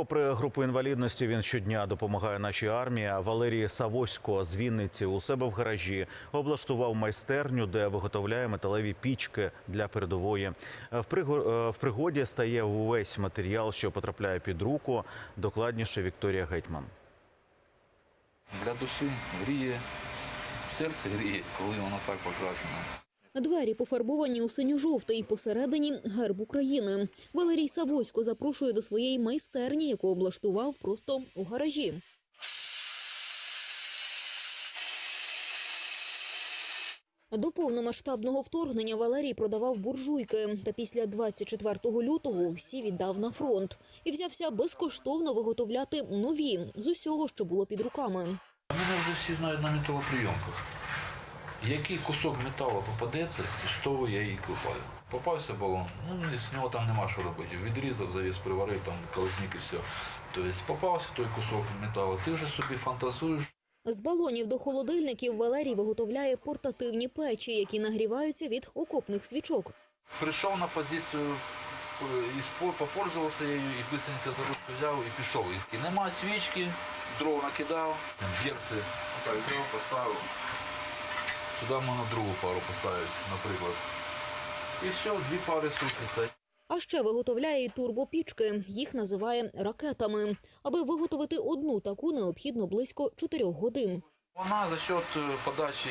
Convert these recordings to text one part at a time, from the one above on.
Попри групу інвалідності, він щодня допомагає нашій армії. Валерій Савосько з Вінниці у себе в гаражі облаштував майстерню, де виготовляє металеві пічки для передової. Е, в пригоді стає увесь матеріал, що потрапляє під руку. Докладніше Вікторія Гетьман. Для душі гріє, серце гріє, коли воно так покрасено. Двері пофарбовані у синьо-жовтий, посередині герб України. Валерій Савосько запрошує до своєї майстерні, яку облаштував просто у гаражі. До повномасштабного вторгнення Валерій продавав буржуйки. Та після 24 лютого всі віддав на фронт і взявся безкоштовно виготовляти нові з усього, що було під руками. Мене вже всі знають на металоприйомках. Який кусок металу попадеться, з того я її клепаю. Попався балон, ну з нього там нема що робити. Відрізав, завіс, приварив, там колесник і все. Тобто попався той кусок металу, ти вже собі фантазуєш. З балонів до холодильників Валерій виготовляє портативні печі, які нагріваються від окопних свічок. Прийшов на позицію, е, і попользувався її, і быстренько за ручку взяв і пішов. І нема свічки, дров накидав, берці так взяв, поставив. Сюди можна другу пару поставити, наприклад. І все, дві пари сушиться. А ще виготовляє і турбопічки. Їх називає ракетами. Аби виготовити одну таку, необхідно близько 4 годин. Вона за счет е, подачі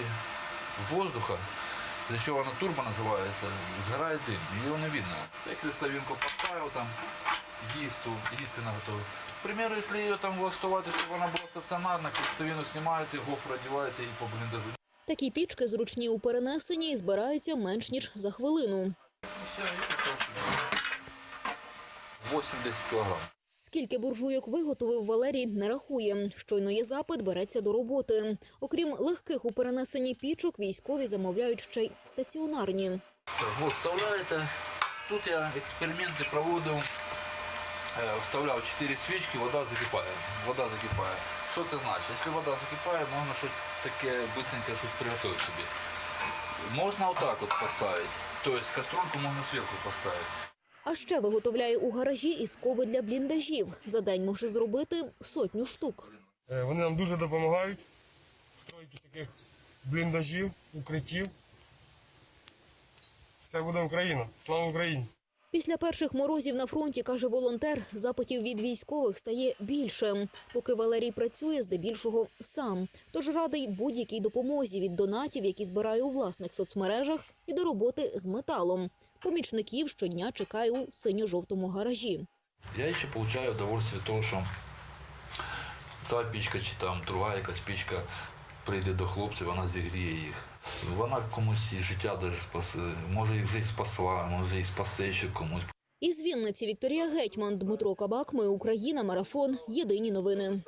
воздуха, для чого вона турбо називається, згорає дим, його не видно. Я крестовинку поставив там, їсту, їсти наготовив. К примеру, якщо її там влаштувати, щоб вона була стаціонарна, крестовину знімаєте, гофру одягаєте і по бліндажу. Такі пічки зручні у перенесенні і збираються менш ніж за хвилину. Все, і пішов 80 кілограм. Скільки буржуйок виготовив Валерій, не рахує. Щойно є запит, береться до роботи. Окрім легких у перенесенні пічок, військові замовляють ще й стаціонарні. Вот, вставляєте. Тут я експерименти проводив. Е, Вставляв 4 свічки, вода закипає. Вода закипає. Що це значить? Якщо вода закипає, можна щось таке быстренько щось приготувати собі. Можна отак от поставити. Тобто каструльку можна зверху поставити. А ще виготовляє у гаражі і скоби для бліндажів. За день може зробити сотню штук. Е, Вони нам дуже допомагають в стройці таких бліндажів, укриттів. Все буде Україна. Слава Україні! Після перших морозів на фронті, каже волонтер, запитів від військових стає більше. Поки Валерій працює здебільшого сам. Тож радий будь-якій допомозі від донатів, які збирає у власних соцмережах, і до роботи з металом. Помічників щодня чекає у синьо-жовтому гаражі. Я ще отримую удовольствие того, що ця пічка чи там друга якась пічка прийде до хлопців, вона зігріє їх. Вона комусь і життя даже спасе, може і зі спасла, може і спасе ще комусь. Із Вінниці Вікторія Гетьман, Дмитро Кабак. Ми Україна. Марафон. Єдині новини.